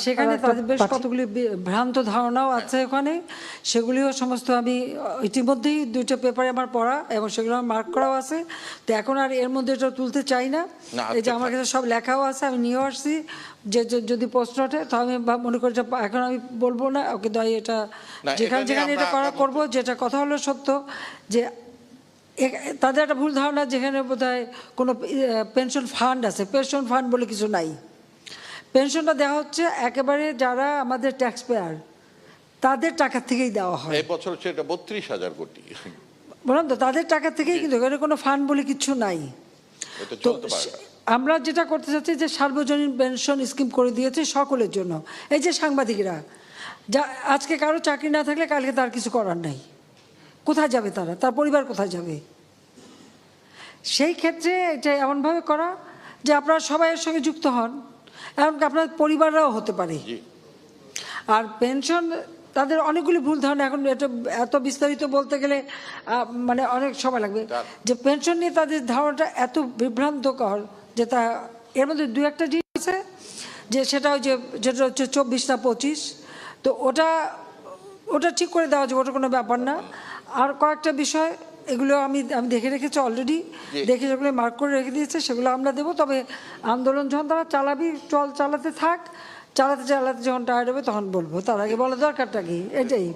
সেখানে তাদের বেশ কতগুলি ভ্রান্ত ধারণাও আছে ওখানে। সেগুলিও সমস্ত আমি ইতিমধ্যেই দুইটা পেপারে আমার পড়া এবং সেগুলো আমার মার্ক করাও আছে। তো এখন আর এর মধ্যে এটা তুলতে চাই না। এই যে আমার কাছে সব লেখাও আছে আমি নিয়েও আসছি। যে যে- যদি প্রশ্ন ওঠে তো আমি ভাব- মনে করি যে এখন আমি বলব না ওকে দয় এটা যেখানে যেখানে এটা করা করব যেটা কথা হলো সত্য যে তাদের একটা ভুল ধারণা যেখানে বোধ হয় কোনো পেনশন ফান্ড আছে। পেনশন ফান্ড বলে কিছু নাই। পেনশনটা দেওয়া হচ্ছে একেবারে যারা আমাদের ট্যাক্স পেয়ার তাদের টাকা থেকেই দেওয়া হয়। এই বছর হচ্ছে এটা বত্রিশ হাজার কোটি। বললাম তো তাদের টাকা থেকেই কিন্তু এখানে কোনো ফান্ড বলে কিছু নাই। তো আমরা যেটা করতে চাচ্ছি যে সার্বজনীন পেনশন স্কিম করে দিয়েছে সকলের জন্য। এই যে সাংবাদিকরা যা আজকে কারও চাকরি না থাকলে কালকে তার কিছু করার নাই। কোথায় যাবে তারা? তার পরিবার কোথায় যাবে? সেই ক্ষেত্রে এটা এমনভাবে করা যে আপনারা সবাইয়ের সঙ্গে যুক্ত হন। এমনকি আপনার পরিবাররাও হতে পারে। আর পেনশন তাদের অনেকগুলি ভুল ধারণা এখন এটা এত বিস্তারিত বলতে গেলে মানে অনেক সময় লাগবে। যে পেনশন নিয়ে তাদের ধারণাটা এত বিভ্রান্তকর যে তা এর মধ্যে দু একটা জিনিস আছে যে সেটা ওই যে যেটা হচ্ছে চব্বিশ না পঁচিশ তো ওটা ওটা ঠিক করে দেওয়া যাবে ওটা কোনো ব্যাপার না। আর কয়েকটা বিষয় এগুলো আমি আমি দেখে রেখেছি অলরেডি দেখে যেগুলো মার্ক করে রেখে দিয়েছে সেগুলো আমরা দেবো। তবে আন্দোলন যখন তারা চালাবি চল চালাতে থাক চালাতে চালাতে যখন টায়ার্ড হবে তখন বলব। তার আগে বলা দরকারটা কি? এটাই।